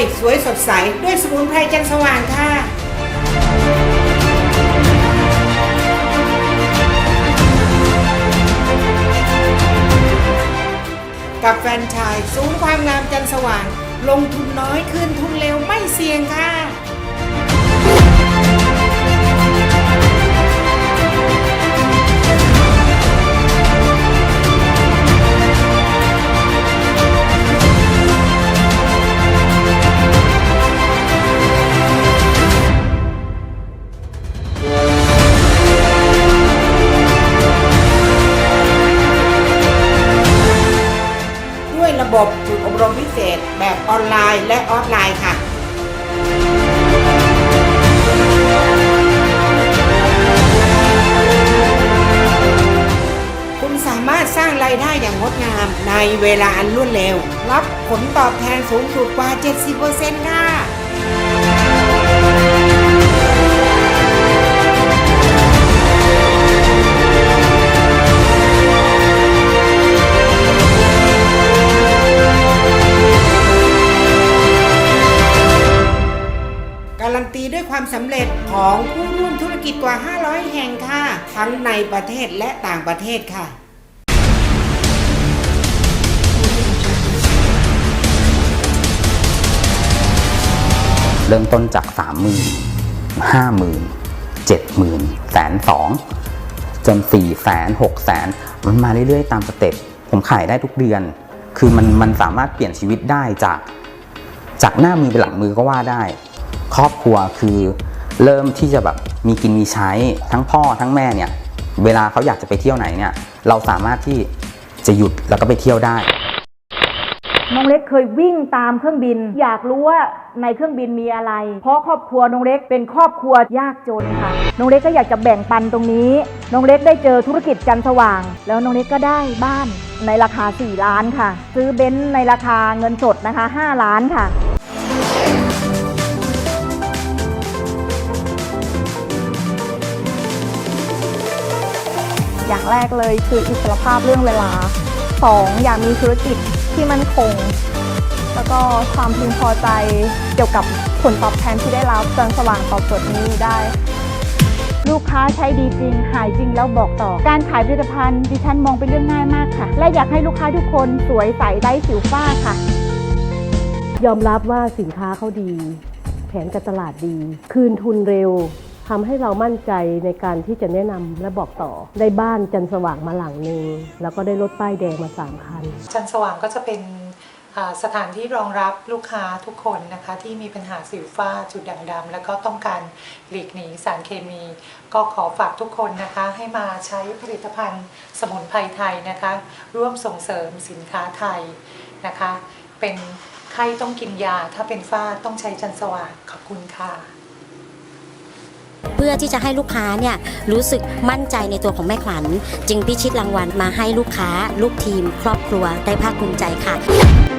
ยสวยสดใส ด้วยสมุนไพรจันทร์สว่างค่ะ กับแฟนชายสูงความงามจันทร์สว่าง ลงทุนน้อยคืนทุนเร็วไม่เสี่ยงค่ะ แบบออนไลน์และออฟไลน์ค่ะคุณสามารถสร้างรายได้อย่างงดงามในเวลาอันรวดเร็ว รับผลตอบแทนสูงสุดกว่า 70%ค่ะ ด้วยความสำเร็จของผู้ร่วมธุรกิจกว่า 500 แห่งค่ะ ทั้งในประเทศและต่างประเทศค่ะเริ่มต้นจากสามหมื่นห้าหมื่นเจ็ดหมื่นแสนสองจนสี่แสนหกแสนมันมาเรื่อยๆ ตามสเต็ปผมขายได้ทุกเดือน คือมันมันสามารถเปลี่ยนชีวิตได้จาก จากหน้ามือเป็นหลังมือก็ว่าได้ ครอบครัวคือเริ่มที่จะแบบมีกินมีใช้ทั้งพ่อทั้งแม่เนี่ย เวลาเขาอยากจะไปเที่ยวไหนเนี่ย เราสามารถที่จะหยุดแล้วก็ไปเที่ยวได้ น้องเล็กเคยวิ่งตามเครื่องบิน อยากรู้ว่าในเครื่องบินมีอะไร เพราะครอบครัวน้องเล็กเป็นครอบครัวยากจนค่ะ น้องเล็กก็อยากจะแบ่งปันตรงนี้ น้องเล็กได้เจอธุรกิจจันสว่าง แล้วน้องเล็กก็ได้บ้านในราคา 4 ล้านค่ะ ซื้อเบนซ์ในราคาเงินสดนะคะ 5 ล้านค่ะ อย่างแรกเลยคืออิสรภาพเรื่องเวลา 2. อยากมีธุรกิจที่มั่นคง แล้วก็ความพึงพอใจเกี่ยวกับผลตอบแทนที่ได้รับจนสว่างตอบโจทย์นี้ได้ ลูกค้าใช้ดีจริง หายจริงแล้วบอกต่อ การขายผลิตภัณฑ์ดิฉันมองเป็นเรื่องง่ายมากค่ะ และอยากให้ลูกค้าทุกคนสวยใสไร้สิวฝ้าค่ะ ยอมรับว่าสินค้าเขาดี แผนการตลาดดี คืนทุนเร็ว ทำให้เรามั่นใจในการที่จะแนะนำและบอกต่อ ได้บ้านจันสว่างมาหลังหนึ่งแล้วก็ได้รถป้ายแดงมาสามคัน จันสว่างก็จะเป็นสถานที่รองรับลูกค้าทุกคนนะคะที่มีปัญหาสิวฝ้าจุดด่างดำแล้วก็ต้องการหลีกหนีสารเคมี ก็ขอฝากทุกคนนะคะ ให้มาใช้ผลิตภัณฑ์สมุนไพรไทยนะคะ ร่วมส่งเสริมสินค้าไทยนะคะ เป็นไข้ต้องกินยา ถ้าเป็นฝ้าต้องใช้จันสว่างขอบคุณค่ะ เพื่อที่จะให้ลูกค้าเนี่ยรู้สึกมั่นใจในตัวของแม่ขวัญ จึงพิชิตรางวัลมาให้ลูกค้า ลูกทีม ครอบครัวได้ภาคภูมิใจค่ะ